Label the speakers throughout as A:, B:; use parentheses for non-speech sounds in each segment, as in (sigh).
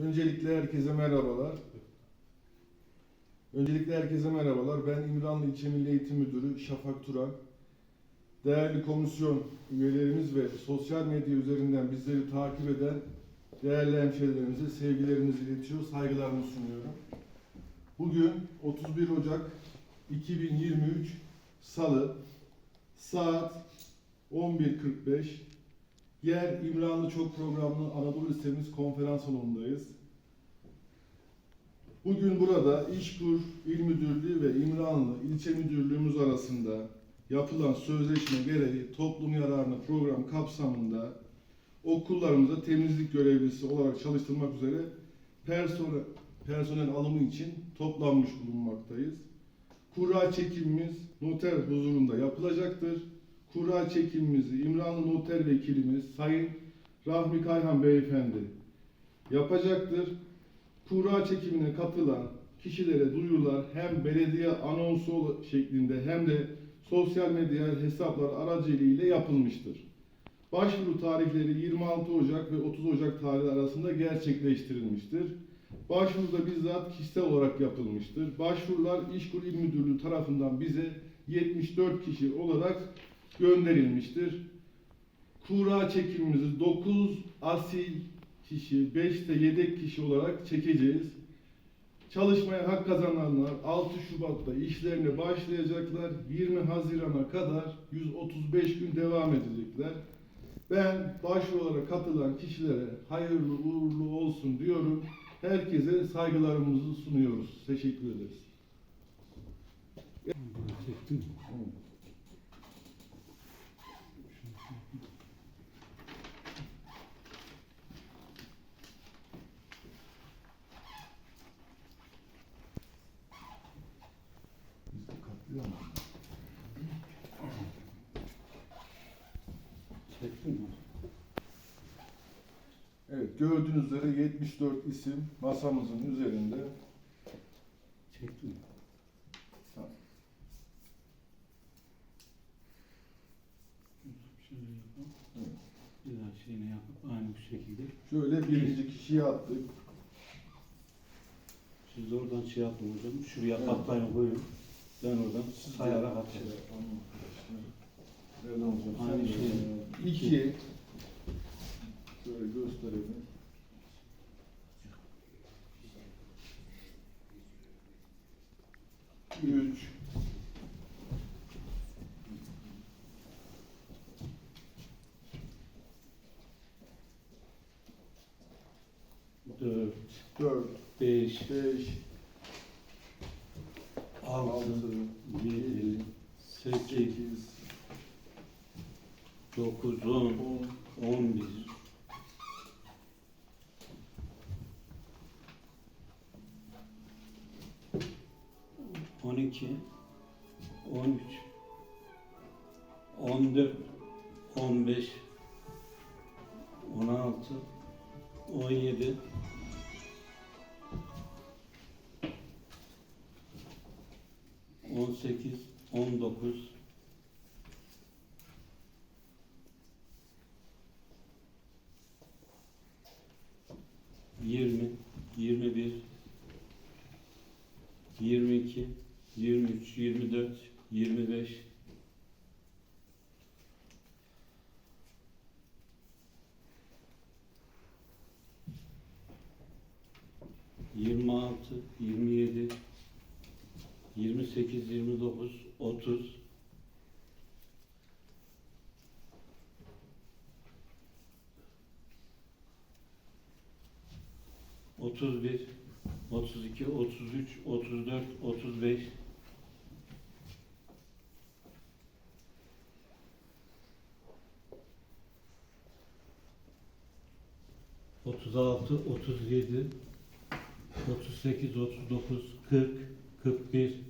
A: Öncelikle herkese merhabalar. Öncelikle herkese merhabalar. Ben İmranlı İlçe Milli Eğitim Müdürü Şafak Turan. Değerli komisyon üyelerimiz ve sosyal medya üzerinden bizleri takip eden değerli hemşehrilerimize sevgilerimizi iletiyor, saygılarımı sunuyorum. Bugün 31 Ocak 2023 Salı saat 11.45 Yer İmranlı Çok Programlı Anadolu Lisemiz konferans salonundayız. Bugün burada İşkur İl Müdürlüğü ve İmranlı İlçe Müdürlüğümüz arasında yapılan sözleşme gereği toplum yararına program kapsamında okullarımıza temizlik görevlisi olarak çalıştırmak üzere personel, personel alımı için toplanmış bulunmaktayız. Kura çekimimiz noter huzurunda yapılacaktır. Kura çekimimizi İmranlı Noter Vekilimiz Sayın Rahmi Kayhan Beyefendi yapacaktır. Kura çekimine katılan kişilere duyurular hem belediye anonsu şeklinde hem de sosyal medya hesapları aracılığıyla yapılmıştır. Başvuru tarihleri 26 Ocak ve 30 Ocak tarihi arasında gerçekleştirilmiştir. Başvuru da bizzat kişisel olarak yapılmıştır. Başvurular İşkur İl Müdürlüğü tarafından bize 74 kişi olarak gönderilmiştir. Kura çekimimizi 9 asil kişi, 5 de yedek kişi olarak çekeceğiz. Çalışmaya hak kazananlar 6 Şubat'ta işlerine başlayacaklar. 20 Haziran'a kadar 135 gün devam edecekler. Ben başvurulara katılan kişilere hayırlı uğurlu olsun diyorum. Herkese saygılarımızı sunuyoruz. Teşekkür ederiz.
B: Çektin mi?
A: Biz de katlıyor mu?
B: Çektin mi?
A: Evet gördüğünüz üzere 74 isim masamızın üzerinde.
B: Çektin mi?
A: Tamam.
B: Şöyle yapalım.
A: Evet.
B: Bir daha şeyini yapıp aynı bu şekilde.
A: Şöyle birinci kişiyi attık.
B: Siz oradan şey yapın hocam. Şuraya
A: Evet.
B: katlayın koyun. Ben oradan
A: Siz yapalım arkadaşlar. Nereden? Sen
B: Aynı şey.
A: İki. Şöyle gösterelim. Üç.
B: Dört,
A: Dört.
B: beş,
A: Beş.
B: Altı, yedi, sekiz, dokuz, On.
A: on
B: bir, on iki, on üç, on dört, on beş, on altı, on yedi, on sekiz, on dokuz, yirmi, yirmi bir, yirmi iki, yirmi 28, 29, 30, 31, 32, 33, 34, 35, 36, 37, 38, 39, 40, 41,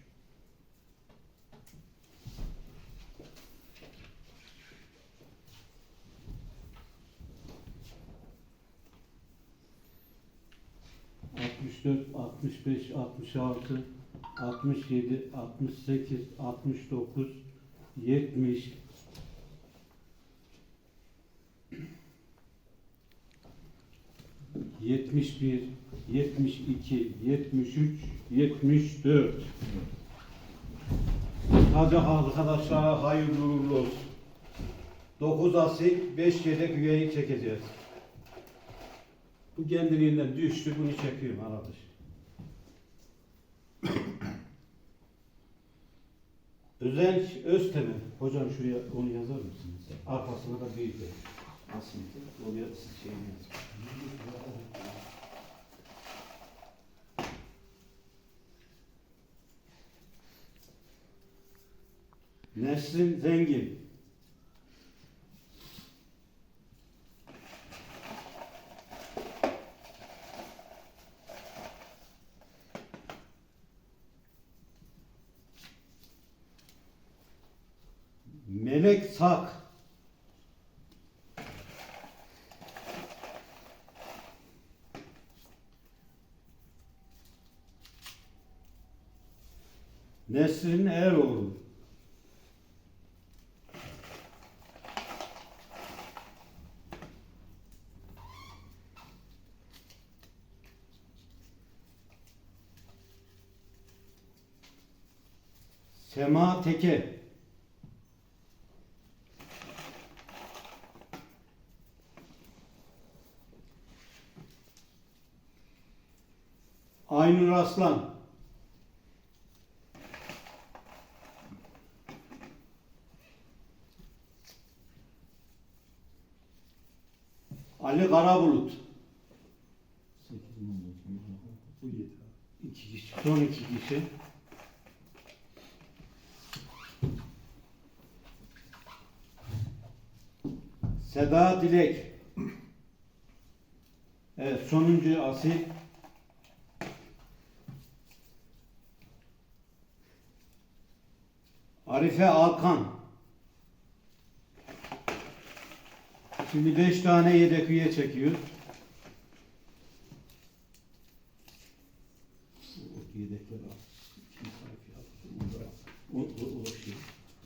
B: 64, 65, 66, 67, 68, 69, 70, 71, 72, 73, 74. Hadi arkadaşlar hayırlı uğurlu olsun. 9 asil 5 yedek üyeyi çekeceğiz. Bu kendiliğinden düştü, bunu çekiyorum arkadaş. (coughs) Özenç Öztemir. Hocam şuraya onu yazar mısınız? Arkasına da bir de. Asil. Oraya siz şeyini yazın. Nesrin Zengin. Melek Sak. Nesrin Eroğlu. Sema Teke. Aynur Aslan. Ali Karabulut.
A: Bu yedi.
B: İki kişi, son iki kişi. Seda Dilek. Evet, sonuncu asil. Arife Alkan. Şimdi beş tane yedek üye çekiyor. O yedekler al. O, şey.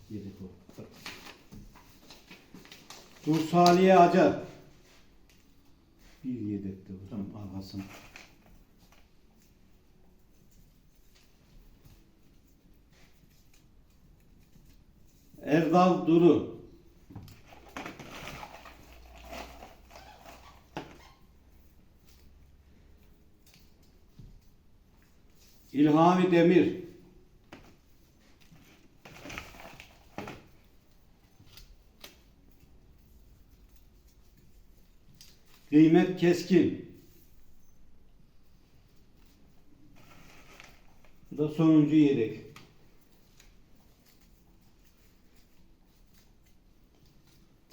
B: Yedek o. Bak. Dur Salih'e Acar. Bir yedekte hocam arkasına. Erdal Duru. İlhami Demir. Kıymet Keskin. Bu da sonuncu yedek.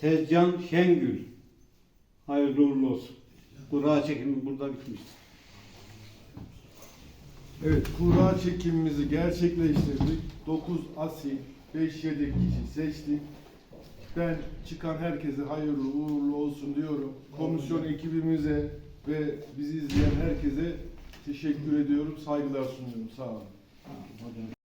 B: Tezcan Şengül. Hayırlı uğurlu olsun. Kura çekimi burada bitmiştir.
A: Evet, kura çekimimizi gerçekleştirdik. 9 asil, 5 yedek kişi seçtik. Ben çıkan herkese hayırlı uğurlu olsun diyorum. Komisyon ekibimize ve bizi izleyen herkese teşekkür ediyorum. Saygılar sunuyorum. Sağ olun.